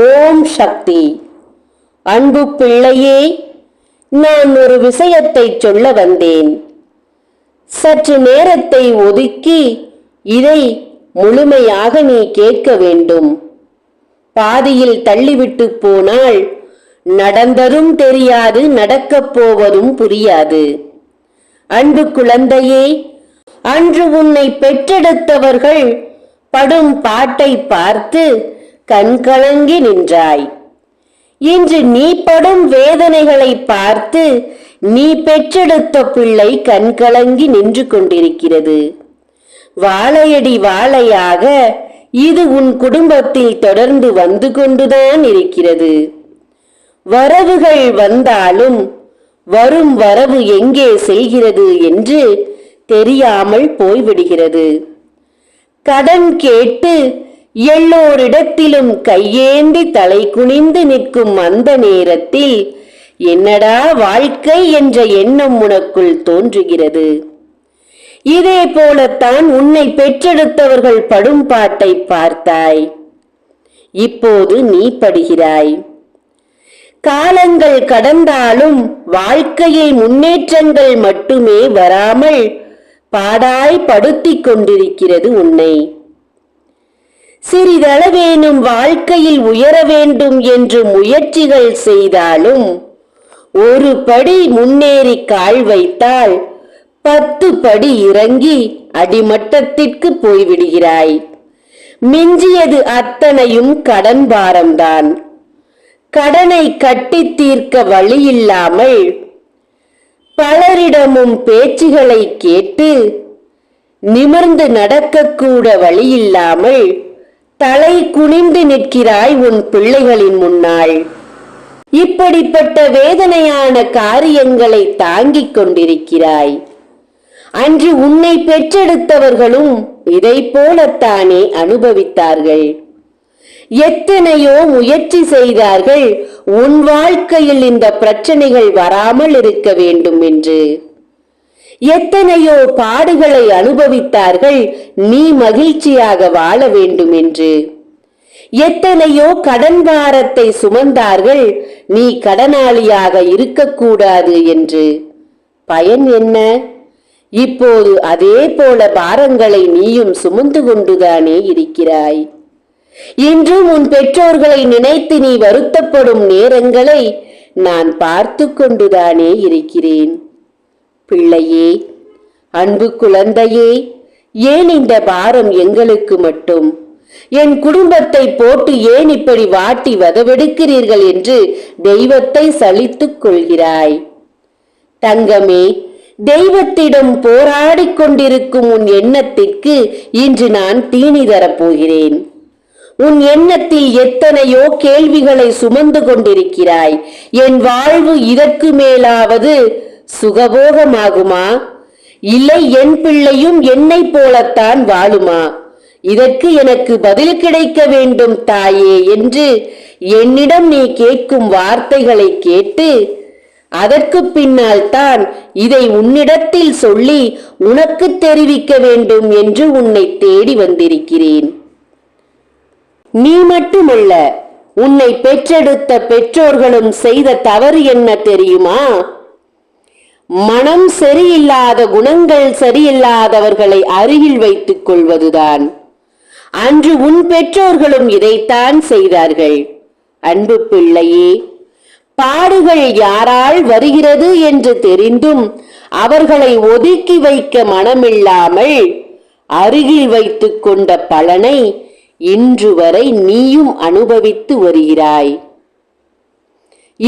ஓம் சக்தி. அன்பு பிள்ளையே நான் ஒரு விஷயத்தை சொல்ல வந்தேன். சற்று நேரத்தை ஒதுக்கி இதை முழுமையாக நீ கேட்க வேண்டும். பாதியில் தள்ளிவிட்டு போனால் நடந்ததும் தெரியாது நடக்கப் போவதும் புரியாது. அன்பு குழந்தையே அன்று உன்னை பெற்றெடுத்தவர்கள் படும் பாட்டை பார்த்து கண்கலங்கி நின்றாய். இன்று நீ படும் வேதனைகளை பார்த்து நீ பெற்றெடுத்த பிள்ளை கண்கலங்கி நின்று கொண்டிருக்கிறது. வாழையடி வாழையாக இது உன் குடும்பத்தில் தொடர்ந்து வந்து கொண்டுதான் இருக்கிறது. வரவுகள் வந்தாலும் வரும் வரவு எங்கே செல்கிறது என்று தெரியாமல் போய்விடுகிறது. கடன் கேட்டு எல்லோரிடத்திலும் கையேந்தி தலை குனிந்து நிற்கும் அந்த நேரத்தில் என்னடா வாழ்க்கை என்ற எண்ணம் உனக்குள் தோன்றுகிறது. இதே போலத்தான் உன்னை பெற்றெடுத்தவர்கள் படும் பாட்டை பார்த்தாய். இப்போது நீ படுகிறாய். காலங்கள் கடந்தாலும் வாழ்க்கையில் முன்னேற்றங்கள் மட்டுமே வராமல் பாடாய் படுத்திக் கொண்டிருக்கிறது உன்னை. சிறிதளவேனும் வாழ்க்கையில் உயர வேண்டும் என்று முயற்சிகள் செய்தாலும் ஒரு படி முன்னேறி கால் வைத்தால் பத்து படி இறங்கி அடிமட்டத்திற்கு போய்விடுகிறாய். மிஞ்சியது அத்தனையும் கடன் பாரம்தான். கடனை கட்டி தீர்க்க வழியில்லாமல் பலரிடமும் பேச்சுகளை கேட்டு நிமிர்ந்து நடக்கக்கூட வழியில்லாமல் தலை குனிந்து நிற்கிறாய் உன் பிள்ளைகளின் முன்னால். இப்படிப்பட்ட வேதனையான காரியங்களை தாங்கிக் கொண்டிருக்கிறாய். அன்று உன்னை பெற்றெடுத்தவர்களும் இதை போலத்தானே அனுபவித்தார்கள். எத்தனையோ முயற்சி செய்தார்கள் உன் வாழ்க்கையில் இந்த பிரச்சனைகள் வராமல் இருக்க வேண்டும் என்று. எத்தனையோ பாடுகளை அனுபவித்தார்கள் நீ மகிழ்ச்சியாக வாழ வேண்டும் என்று எத்தனையோ கடன் பாரத்தை சுமந்தார்கள் நீ கடனாளியாக இருக்கக்கூடாது என்று. பயன் என்ன? இப்போது அதே போல பாரங்களை நீயும் சுமந்து கொண்டுதானே இருக்கிறாய். இன்றும் உன் பெற்றோர்களை நினைத்து நீ வருத்தப்படும் நேரங்களை நான் பார்த்து கொண்டுதானே இருக்கிறேன். பிள்ளையே அன்பு குழந்தையே ஏன் இந்த பாரம் எங்களுக்கு மட்டும்? என் குடும்பத்தை போட்டு ஏன் இப்படி வாட்டி வதவெடுக்கிறீர்கள் என்று தெய்வத்தை சலித்துக் கொள்கிறாய். தங்கமே தெய்வத்திடம் போராடிக் கொண்டிருக்கும் உன் எண்ணத்திற்கு இன்று நான் தீனி தரப்போகிறேன். உன் எண்ணத்தில் எத்தனையோ கேள்விகளை சுமந்து கொண்டிருக்கிறாய். என் வாழ்வு இதற்கு மேலாவது சுகபோகமாகுமா? இல்லை என் பிள்ளையும் என்னைப் போலத்தான் வாழுமா? இதற்கு எனக்கு பதில் கிடைக்க வேண்டும் தாயே என்று என்னிடம் நீ கேட்கும் வார்த்தைகளை கேட்டு அதற்கு பின்னால் தான் இதை உன்னிடத்தில் சொல்லி உனக்கு தெரிவிக்க வேண்டும் என்று உன்னை தேடி வந்திருக்கிறேன். நீ மட்டுமல்ல உன்னை பெற்றெடுத்த பெற்றோர்களும் செய்த தவறு என்ன தெரியுமா? மனம் சரியில்லாத குணங்கள் சரியில்லாதவர்களை அருகில் வைத்துக் கொள்வதுதான். அன்று உன் பெற்றோர்களும் இதைத்தான் செய்தார்கள். அன்பு பிள்ளையே பாடுகள் யாரால் வருகிறது என்று தெரிந்தும் அவர்களை ஒதுக்கி வைக்க மனமில்லாமல் அருகில் வைத்துக் கொண்ட பலனை இன்று வரை நீயும் அனுபவித்து வருகிறாய்.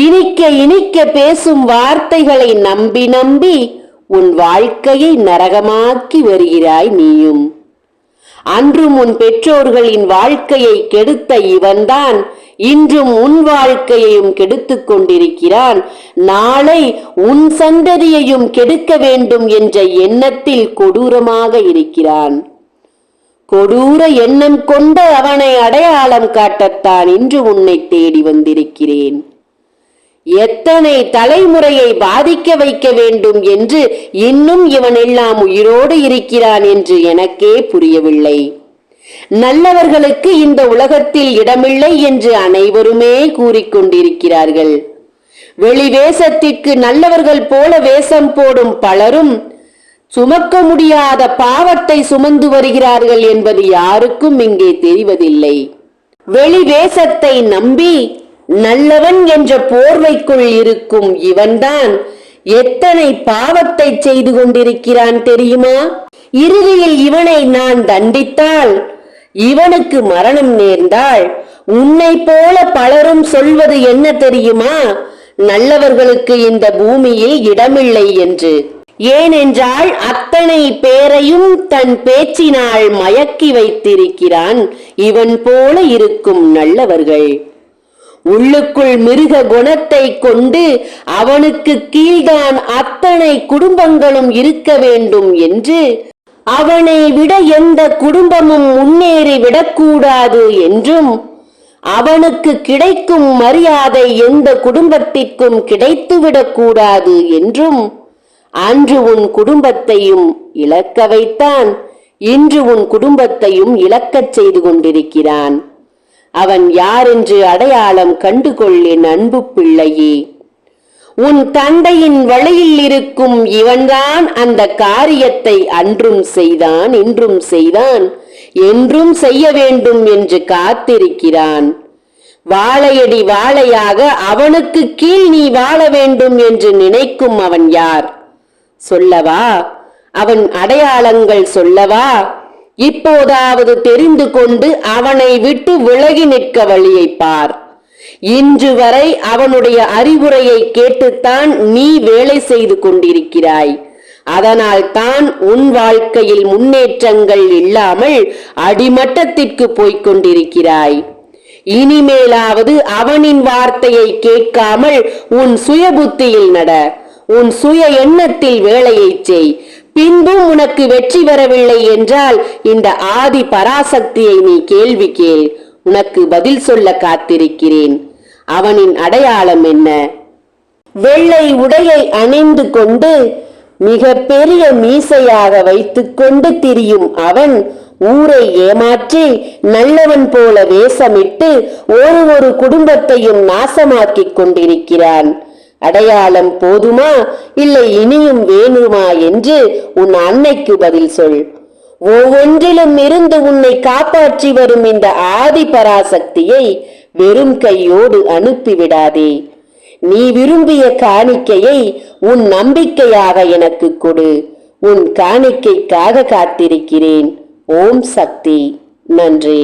இனிக்க இனிக்க பேசும் வார்த்தைகளை நம்பி நம்பி உன் வாழ்க்கையை நரகமாக்கி வருகிறாய் நீயும். அன்றும் உன் பெற்றோர்களின் வாழ்க்கையை கெடுத்த இவன்தான் இன்றும் உன் வாழ்க்கையையும் கெடுத்துக் கொண்டிருக்கிறான். நாளை உன் சந்ததியையும் கெடுக்க வேண்டும் என்ற எண்ணத்தில் கொடூரமாக இருக்கிறான். கொடூர எண்ணம் கொண்ட அவனை அடையாளம் காட்டத்தான் இன்று உன்னை தேடி வந்திருக்கிறேன். எத்தனை தலைமுறையை பாதிக்க வைக்க வேண்டும் என்று இன்னும் இவன் எல்லாம் உயிரோடு இருக்கிறான் என்று எனக்கே புரியவில்லை. நல்லவர்களுக்கு இந்த உலகத்தில் இடமில்லை என்று அனைவருமே கூறிக்கொண்டிருக்கிறார்கள் வெளி வேஷத்திற்கு நல்லவர்கள் போல வேஷம் போடும் பலரும் சுமக்க முடியாத பாவத்தை சுமந்து வருகிறார்கள் என்பது யாருக்கும் இங்கே தெரிவதில்லை. வெளி வேஷத்தை நம்பி நல்லவன் என்ற போர்வைக்குள் இருக்கும் இவன்தான் எத்தனை பாவத்தை செய்து கொண்டிருக்கிறான் தெரியுமா? இறுதியில் இவனை நான் தண்டித்தால் இவனுக்கு மரணம் நேர்ந்தால் உன்னை போல பலரும் சொல்வது என்ன தெரியுமா? நல்லவர்களுக்கு இந்த பூமியில் இடமில்லை என்று. ஏனென்றால் அத்தனை பேரையும் தன் பேச்சினால் மயக்கி வைத்திருக்கிறான் இவன் போல இருக்கும் நல்லவர்கள். உள்ளுக்குள் மிருக குணத்தை கொண்டு அவனுக்கு கீழ்தான் அத்தனை குடும்பங்களும் இருக்க வேண்டும் என்று அவனை விட எந்த குடும்பமும் முன்னேறி விடக்கூடாது என்றும் அவனுக்கு கிடைக்கும் மரியாதை எந்த குடும்பத்திற்கும் கிடைத்துவிடக்கூடாது என்றும் அன்று உன் குடும்பத்தையும் இழக்க வைத்தான். இன்று உன் குடும்பத்தையும் இழக்கச் செய்து கொண்டிருக்கிறான். அவன் யாரென்று அடையாளம் கண்டுகொள் என் அன்பு பிள்ளையே. உன் தந்தையின் வழியில் இருக்கும் இவன்தான் அந்த காரியத்தை அன்றும் செய்தான் இன்றும் செய்தான் என்றும் செய்ய வேண்டும் என்று காத்திருக்கிறான். வாழையடி வாழையாக அவனுக்கு கீழ் நீ வாழ வேண்டும் என்று நினைக்கும் அவன் யார்? சொல்லவா? அவன் அடையாளங்கள் சொல்லவா? இப்போதாவது தெரிந்து கொண்டு அவனை விட்டு விலகி நிற்க வழியை பார். இன்று வரை அவனுடைய அறிவுரையை கேட்டுத்தான் நீ வேலை செய்து கொண்டிருக்கிறாய். அதனால் தான் உன் வாழ்க்கையில் முன்னேற்றங்கள் இல்லாமல் அடிமட்டத்திற்கு போய்க் கொண்டிருக்கிறாய். இனிமேலாவது அவனின் வார்த்தையை கேட்காமல் உன் சுய புத்தியில் நட. உன் சுய எண்ணத்தில் வேலையை செய். பின்பும் உனக்கு வெற்றி பெறவில்லை என்றால் இந்த ஆதி பராசக்தியை நீ கேள்வி கேள். உனக்கு பதில் சொல்ல காத்திருக்கிறேன். அவனின் அடையாளம் என்ன? வெள்ளை உடையை அணிந்து கொண்டு மிக பெரிய மீசையாக வைத்துக்கொண்டு திரியும் அவன் ஊரை ஏமாற்றி நல்லவன் போல வேஷமிட்டு ஒரு ஒரு குடும்பத்தையும் நாசமாக்கிக் கொண்டிருக்கிறான். அடையாளம் போதுமா? இல்லை இனியும் வேணுமா என்று உன் அன்னைக்கு பதில் சொல். ஒவ்வொன்றிலும் இருந்து உன்னை காப்பாற்றி வரும் இந்த ஆதி பராசக்தியை வெறும் கையோடு அனுப்பிவிடாதே. நீ விரும்பிய காணிக்கையை உன் நம்பிக்கையாக எனக்கு கொடு. உன் காணிக்கைக்காக காத்திருக்கிறேன். ஓம் சக்தி. நன்றி.